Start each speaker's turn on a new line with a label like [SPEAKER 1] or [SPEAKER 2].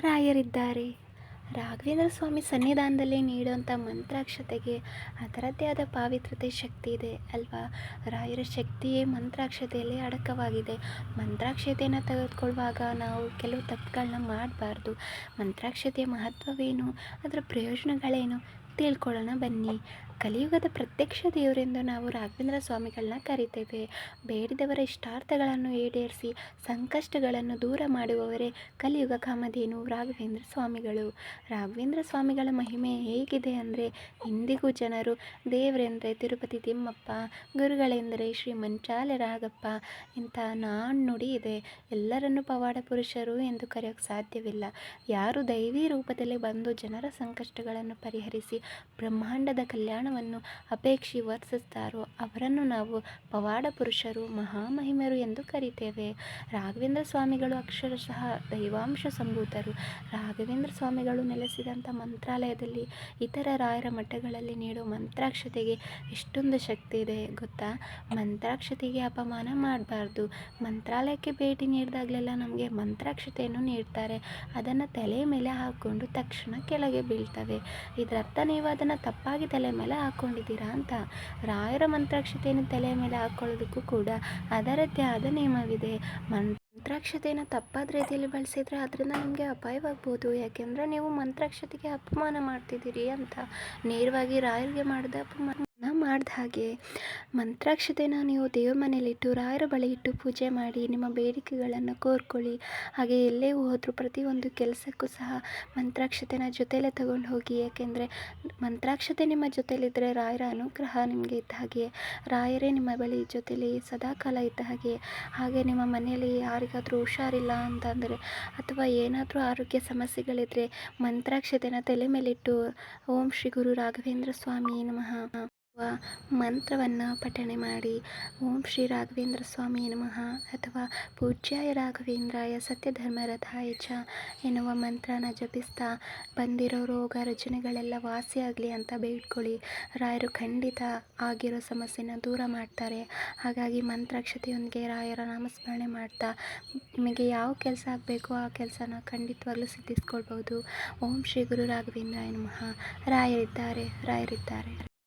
[SPEAKER 1] ರಾಯರಿದ್ದಾರೆ. ರಾಘವೇಂದ್ರ ಸ್ವಾಮಿ ಸನ್ನಿಧಾನದಲ್ಲಿ ನೀಡುವಂಥ ಮಂತ್ರಾಕ್ಷತೆಗೆ ಅದರದ್ದೇ ಆದ ಪಾವಿತ್ರತೆ ಶಕ್ತಿ ಇದೆ ಅಲ್ವಾ? ರಾಯರ ಶಕ್ತಿಯೇ ಮಂತ್ರಾಕ್ಷತೆಯಲ್ಲಿ ಅಡಕವಾಗಿದೆ. ಮಂತ್ರಾಕ್ಷತೆಯನ್ನು ತೆಗೆದುಕೊಳ್ಳುವಾಗ ನಾವು ಕೆಲವು ತಪ್ಪುಗಳನ್ನ ಮಾಡಬಾರ್ದು. ಮಂತ್ರಾಕ್ಷತೆಯ ಮಹತ್ವವೇನು? ಅದರ ಪ್ರಯೋಜನಗಳೇನು? ತಿಳ್ಕೊಳ್ಳೋಣ ಬನ್ನಿ. ಕಲಿಯುಗದ ಪ್ರತ್ಯಕ್ಷ ದೇವರೆಂದು ನಾವು ರಾಘವೇಂದ್ರ ಸ್ವಾಮಿಗಳನ್ನ ಕರಿತೇವೆ. ಬೇಡಿದವರ ಇಷ್ಟಾರ್ಥಗಳನ್ನು ಈಡೇರಿಸಿ ಸಂಕಷ್ಟಗಳನ್ನು ದೂರ ಮಾಡುವವರೇ ಕಲಿಯುಗ ಕಾಮಧೇನು ರಾಘವೇಂದ್ರ ಸ್ವಾಮಿಗಳು. ರಾಘವೇಂದ್ರ ಸ್ವಾಮಿಗಳ ಮಹಿಮೆ ಹೇಗಿದೆ ಅಂದರೆ ಇಂದಿಗೂ ಜನರು ದೇವರೆಂದರೆ ತಿರುಪತಿ ತಿಮ್ಮಪ್ಪ, ಗುರುಗಳೆಂದರೆ ಶ್ರೀ ಮಂಚಾಲೆ ರಾಗಪ್ಪ ಇಂಥ ನಾಣ್ಣುಡಿ ಇದೆ. ಎಲ್ಲರನ್ನು ಪವಾಡ ಪುರುಷರು ಎಂದು ಕರೆಯೋಕ್ಕೆ ಸಾಧ್ಯವಿಲ್ಲ. ಯಾರು ದೈವಿ ರೂಪದಲ್ಲಿ ಬಂದು ಜನರ ಸಂಕಷ್ಟಗಳನ್ನು ಪರಿಹರಿಸಿ ಬ್ರಹ್ಮಾಂಡದ ಕಲ್ಯಾಣವನ್ನು ಅಪೇಕ್ಷಿ ವರ್ತಿಸ್ತಾರೋ ಅವರನ್ನು ನಾವು ಪವಾಡ ಪುರುಷರು ಮಹಾಮಹಿಮರು ಎಂದು ಕರಿತೇವೆ. ರಾಘವೇಂದ್ರ ಸ್ವಾಮಿಗಳು ಅಕ್ಷರಶಃ ದೈವಾಂಶ ಸಂಭೂತರು. ರಾಘವೇಂದ್ರ ಸ್ವಾಮಿಗಳು ನೆಲೆಸಿದಂಥ ಮಂತ್ರಾಲಯದಲ್ಲಿ ಇತರ ರಾಯರ ಮಠಗಳಲ್ಲಿ ನೀಡೋ ಮಂತ್ರಾಕ್ಷತೆಗೆ ಎಷ್ಟೊಂದು ಶಕ್ತಿ ಇದೆ ಗೊತ್ತಾ? ಮಂತ್ರಾಕ್ಷತೆಗೆ ಅಪಮಾನ ಮಾಡಬಾರ್ದು. ಮಂತ್ರಾಲಯಕ್ಕೆ ಭೇಟಿ ನೀಡಿದಾಗಲೆಲ್ಲ ನಮಗೆ ಮಂತ್ರಾಕ್ಷತೆಯನ್ನು ನೀಡ್ತಾರೆ. ಅದನ್ನು ತಲೆ ಮೇಲೆ ಹಾಕ್ಕೊಂಡು ತಕ್ಷಣ ಕೆಳಗೆ ಬೀಳ್ತವೆ. ಇದರರ್ಥ ನೀವು ಅದನ್ನು ತಪ್ಪಾಗಿ ತಲೆ ಮೇಲೆ ಹಾಕ್ಕೊಂಡಿದ್ದೀರಾ ಅಂತ ರಾಯರ ಮಂತ್ರಾಕ್ಷತೆಯನ್ನು ತಲೆಯ ಮೇಲೆ ಹಾಕ್ಕೊಳ್ಳೋದಕ್ಕೂ ಕೂಡ ಅದರದ್ದೇ ಆದ ನಿಯಮವಿದೆ. ಮಂತ್ರಾಕ್ಷತೆಯನ್ನು ತಪ್ಪಾದ ರೀತಿಯಲ್ಲಿ ಬಳಸಿದರೆ ಅದರಿಂದ ನಿಮಗೆ ಅಪಾಯವಾಗ್ಬೋದು. ಯಾಕೆಂದರೆ ನೀವು ಮಂತ್ರಾಕ್ಷತೆಗೆ ಅಪಮಾನ ಮಾಡ್ತಿದ್ದೀರಿ ಅಂತ ನೇರವಾಗಿ ರಾಯರಿಗೆ ಮಾಡಿದ ಅಪಮಾನ ಮಾಡಿದ ಹಾಗೆ ಮಂತ್ರಾಕ್ಷತೆನ ನೀವು ದೇವ್ರ ಮನೇಲಿಟ್ಟು ರಾಯರ ಬಳಿ ಇಟ್ಟು ಪೂಜೆ ಮಾಡಿ, ನಿಮ್ಮ ಬೇಡಿಕೆಗಳನ್ನು ಕೋರ್ಕೊಳ್ಳಿ. ಹಾಗೆ ಎಲ್ಲೇ ಹೋದರೂ ಪ್ರತಿಯೊಂದು ಕೆಲಸಕ್ಕೂ ಸಹ ಮಂತ್ರಾಕ್ಷತೆನ ಜೊತೆಯಲ್ಲೇ ತಗೊಂಡು ಹೋಗಿ. ಯಾಕೆಂದರೆ ಮಂತ್ರಾಕ್ಷತೆ ನಿಮ್ಮ ಜೊತೆಲಿದ್ದರೆ ರಾಯರ ಅನುಗ್ರಹ ನಿಮಗೆ ಇದ್ದ ಹಾಗೆ, ರಾಯರೇ ನಿಮ್ಮ ಬಳಿ ಜೊತೆಲಿ ಸದಾಕಾಲ ಇದ್ದ ಹಾಗೆ. ಹಾಗೆ ನಿಮ್ಮ ಮನೆಯಲ್ಲಿ ಯಾರಿಗಾದರೂ ಹುಷಾರಿಲ್ಲ ಅಂತಂದರೆ ಅಥವಾ ಏನಾದರೂ ಆರೋಗ್ಯ ಸಮಸ್ಯೆಗಳಿದ್ದರೆ ಮಂತ್ರಾಕ್ಷತೆನ ತಲೆ ಮೇಲಿಟ್ಟು ಓಂ ಶ್ರೀ ಗುರು ರಾಘವೇಂದ್ರ ಸ್ವಾಮಿ ನಮಃ. ಮಂತ್ರವನ್ನು ಪಠಣೆ ಮಾಡಿ, ಓಂ ಶ್ರೀ ರಾಘವೇಂದ್ರ ಸ್ವಾಮಿ ನಮಃ ಅಥವಾ ಪೂಜ್ಯಾಯ ರಾಘವೇಂದ್ರಾಯ ಸತ್ಯಧರ್ಮರಥಾಯ ಚ ಎನ್ನುವ ಮಂತ್ರನ ಜಪಿಸ್ತಾ, ಬಂದಿರೋ ರೋಗ ರಚನೆಗಳೆಲ್ಲ ವಾಸಿಯಾಗಲಿ ಅಂತ ಬೇಡ್ಕೊಳ್ಳಿ. ರಾಯರು ಖಂಡಿತ ಆಗಿರೋ ಸಮಸ್ಯೆನ ದೂರ ಮಾಡ್ತಾರೆ. ಹಾಗಾಗಿ ಮಂತ್ರಾಕ್ಷತೆಯೊಂದಿಗೆ ರಾಯರ ನಾಮಸ್ಮರಣೆ ಮಾಡ್ತಾ, ನಿಮಗೆ ಯಾವ ಕೆಲಸ ಆಗಬೇಕೋ ಆ ಕೆಲಸನ ಖಂಡಿತವಾಗ್ಲೂ ಸಿದ್ಧಿಸ್ಕೊಳ್ಬೋದು ಓಂ ಶ್ರೀ ಗುರು ರಾಘವೇಂದ್ರಾಯ ನಮಃ. ರಾಯರಿದ್ದಾರೆ ರಾಯರಿದ್ದಾರೆ.